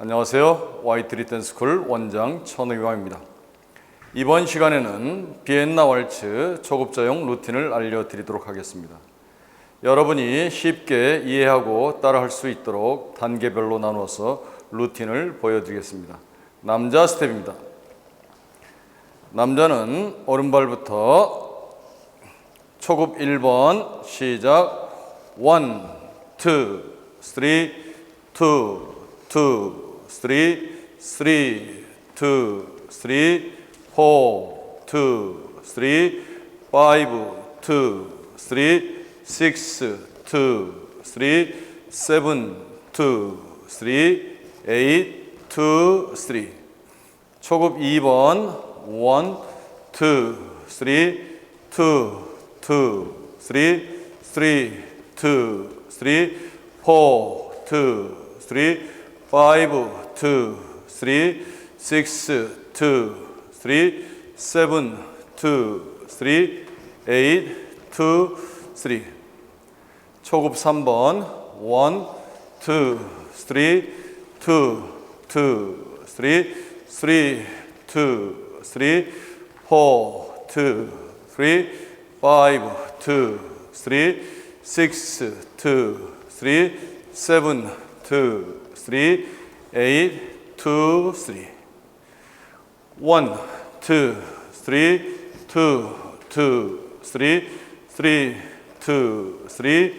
안녕하세요. 와이트 리턴 스쿨 원장 천의광입니다. 이번 시간에는 비엔나 왈츠 초급자용 루틴을 알려드리도록 하겠습니다. 여러분이 쉽게 이해하고 따라할 수 있도록 단계별로 나누어서 루틴을 보여드리겠습니다. 남자 스텝입니다. 남자는 오른발부터 초급 1번 시작 1, 2, 3, 2, 2, 3, 3, 2, 3, 4, 2, 3, 5, 2, 3, 6, 2, 3, 7, 2, 3, 8, 2, 3. 초급 2번 1, 2, 3, 2, 2, 3, 3, 2, 3, 4, 2, 3, 5, 2, 3, 6, 2, 3, 7, 2, 3, 8, 2, 3. 초급 3번 1, 2, 3, 2, 2, 3, 3, 2, 3, 4, 2, 3, 5, 2, 3, 6, 2, 3, 7, 2, 3, 8, 2, 3. 1, 2, 3, 2, 2, 3, 3, 2, 3,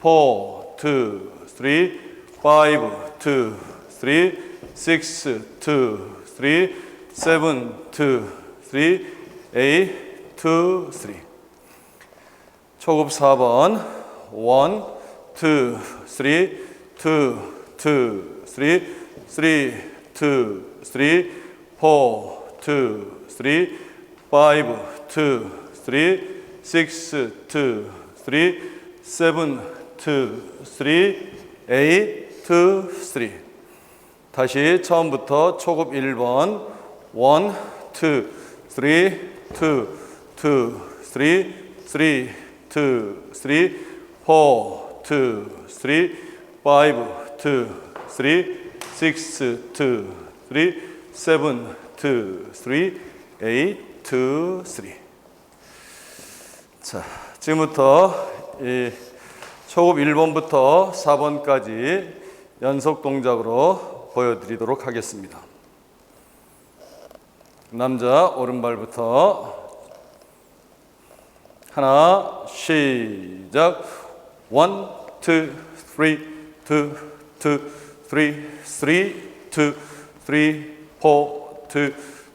4, 2, 3, 5, 2, 3, 6, 2, 3, 7, 2, 3, 8, 2, 3. 초급 4번 1, 2, 3, 2, 2, 3, 3, 2, 3, 4, 2, 3, 5, 2, 3, 6, 2, 3, 7, 2, 3, 8, 2, 3. 다시 처음부터 초급 1번 1, 2, 3, 2, 2, 3, 3, 2, 3, 4, 2, 3, 5, 2, 3, 6, 2, 3, 7, 2, 3, 8, 2, 3. 자, 지금부터 이 초급 1번부터 4번까지 연속 동작으로 보여드리도록 하겠습니다. 남자 오른발부터 하나 시작 원, 투, 쓰리, 투, 투, 쓰리, 쓰리, 투, 쓰리, 포, 투,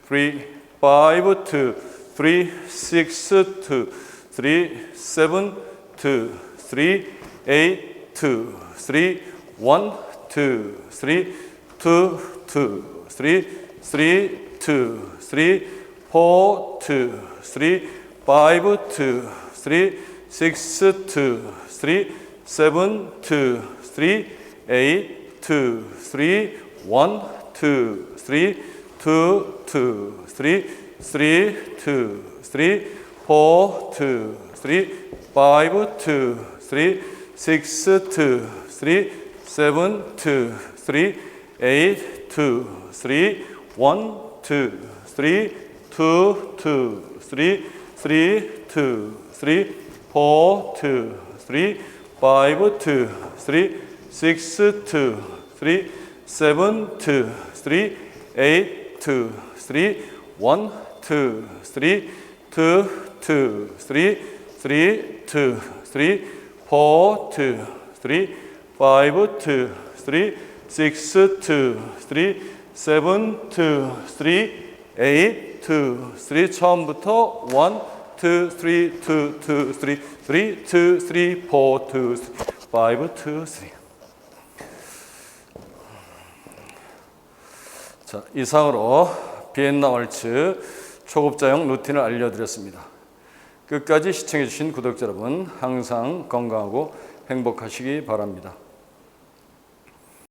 쓰리, 파이브, 투, 쓰리, 식스, 투, 쓰리, 세븐, 투, 쓰리, 에잇, 투, 쓰리, 원, 투, 쓰리, 투, 투, 쓰 리, 쓰리, 투, 쓰리, 포, 투, 쓰리, 파이브, 투, 쓰리, 식스, 투, 쓰리, 세븐, 투, 쓰리, 에잇, 투, 쓰리, 원, 투, 쓰리, 투, 투, 쓰리, 쓰리, 투, 6, 2, 3, 7, 2, 3, 8, 2, 3, 1, 2, 3, 2, 2, 3, 3, 2, 3, 4, 2, 3, 5, 2, 3, 6, 2, 3, 7, 2, 3, 8, 2, 3 처음부터 1, 2, 3, 2, 2, 3, 3, 2, 3, 4, 2, 3, 5, 2, 3 자, 이상으로 비엔나 왈츠 초급자용 루틴을 알려드렸습니다. 끝까지 시청해주신 구독자 여러분, 항상 건강하고 행복하시기 바랍니다.